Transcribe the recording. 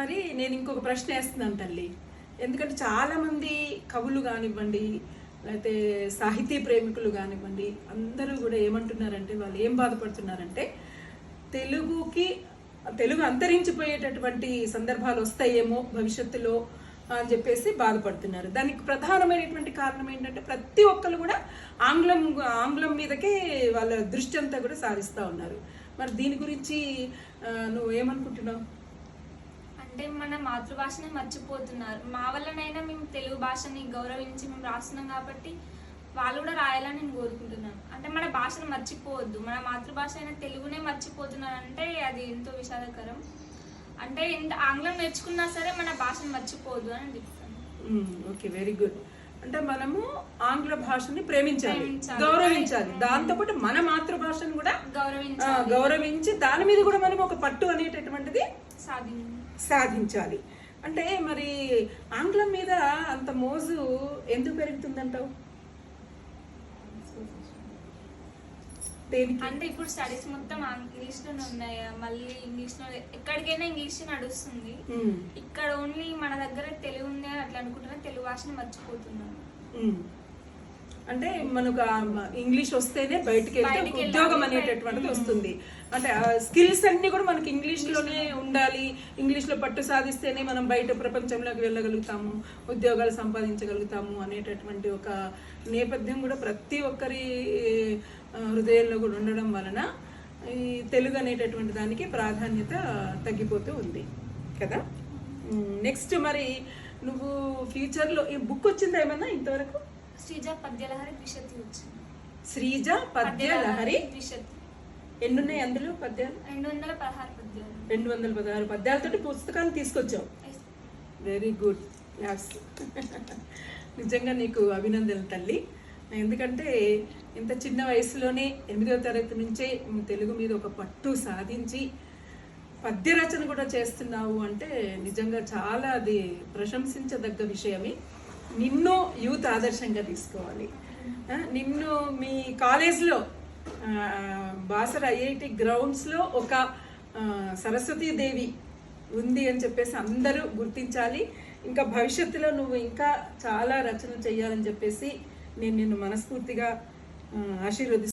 మరి నేను ఇంకొక ప్రశ్న వేస్తున్నాను తల్లి. ఎందుకంటే చాలామంది కవులు కానివ్వండి లేకపోతే సాహితీ ప్రేమికులు కానివ్వండి అందరూ కూడా ఏమంటున్నారంటే వాళ్ళు ఏం బాధపడుతున్నారంటే తెలుగుకి తెలుగు అంతరించిపోయేటటువంటి సందర్భాలు వస్తాయేమో భవిష్యత్తులో అని చెప్పేసి బాధపడుతున్నారు. దానికి ప్రధానమైనటువంటి కారణం ఏంటంటే ప్రతి ఒక్కరు కూడా ఆంగ్లం ఆంగ్లం మీదకే వాళ్ళ దృష్టి అంతా కూడా సారిస్తూ ఉన్నారు. మరి దీని గురించి నువ్వు ఏమనుకుంటున్నావు? అంటే మన మాతృభాషని మర్చిపోతున్నారు. మా వల్లనైనా మేము తెలుగు భాషని గౌరవించి మేము రాస్తున్నాం కాబట్టి వాళ్ళు కూడా రాయాలని నేను కోరుకుంటున్నాను. అంటే మన భాషను మర్చిపోవద్దు. మన మాతృభాష అయిన తెలుగునే మర్చిపోతున్నారు అంటే అది ఎంతో విషాదకరం. అంటే ఎంత ఆంగ్లం నేర్చుకున్నా సరే మన భాషను మర్చిపోవద్దు అని ఓకే వెరీ గుడ్. అంటే మనము ఆంగ్ల భాషని ప్రేమించాలి. గౌరవించాలి. దాంతోపాటు మన మాతృభాషను కూడా ఆ, గౌరవించాలి. గౌరవించి దాని మీద కూడా మనం ఒక పట్టు అనేటటువంటిది సాధించాలి. అంటే మరి ఆంగ్లం మీద అంత మోజు ఎందుకు పెరుగుతుందంటావు? అంటే ఇప్పుడు స్టడీస్ మొత్తం ఇంగ్లీష్లోనే ఉన్నాయి? మళ్ళీ ఇంగ్లీష్లో ఎక్కడికైనా ఇంగ్లీష్ నడుస్తుంది. ఇక్కడ ఓన్లీ మన దగ్గర తెలుగు ఉంది అని అట్లా అనుకుంటున్నా తెలుగు భాషను మర్చిపోతున్నాను. అంటే మనకు ఇంగ్లీష్ వస్తేనే బయటికి వెళ్తే ఉద్యోగం అనేటటువంటిది వస్తుంది. అంటే స్కిల్స్ అన్ని కూడా మనకి ఇంగ్లీష్లోనే ఉండాలి. ఇంగ్లీష్లో పట్టు సాధిస్తేనే మనం బయట ప్రపంచంలోకి వెళ్ళగలుగుతాము. ఉద్యోగాలు సంపాదించగలుగుతాము అనేటటువంటి ఒక నేపథ్యం కూడా ప్రతి ఒక్కరి హృదయంలో కూడా ఉండడం వలన ఈ తెలుగు అనేటటువంటి దానికి ప్రాధాన్యత తగ్గిపోతూ ఉంది. కదా? నెక్స్ట్ మరి నువ్వు ఫ్యూచర్లో ఈ బుక్ వచ్చిందా ఏమన్నా ఇంతవరకు? శ్రీజ పద్యలహరి ద్విషతి వచ్చింది. శ్రీజ పద్య లహరి ద్విషతి ఎన్ని ఉన్నాయి అందులో పద్యాలు? రెండు వందల పదహారు పద్యాలు. రెండు వందల పదహారు పద్యాలతోటి పుస్తకాన్ని తీసుకొచ్చావు. వెరీ గుడ్ యాస్ నిజంగా నీకు అభినందనలు తల్లి. ఎందుకంటే ఇంత చిన్న వయసులోనే ఎనిమిదవ తరగతి నుంచే తెలుగు మీద ఒక పట్టు సాధించి పద్య రచన కూడా చేస్తున్నావు అంటే నిజంగా చాలా అది ప్రశంసించదగ్గ విషయమే. నిన్ను యూత్ ఆదర్శంగా తీసుకోవాలి. నిన్ను మీ కాలేజ్లో బాసర్ బాసర ఐఐటి గ్రౌండ్స్లో ఒక సరస్వతీదేవి ఉంది అని చెప్పేసి అందరూ గుర్తించాలి. ఇంకా భవిష్యత్తులో నువ్వు ఇంకా చాలా రచన చేయాలని చెప్పేసి నేను నిన్ను మనస్ఫూర్తిగా ఆశీర్వదిస్తాను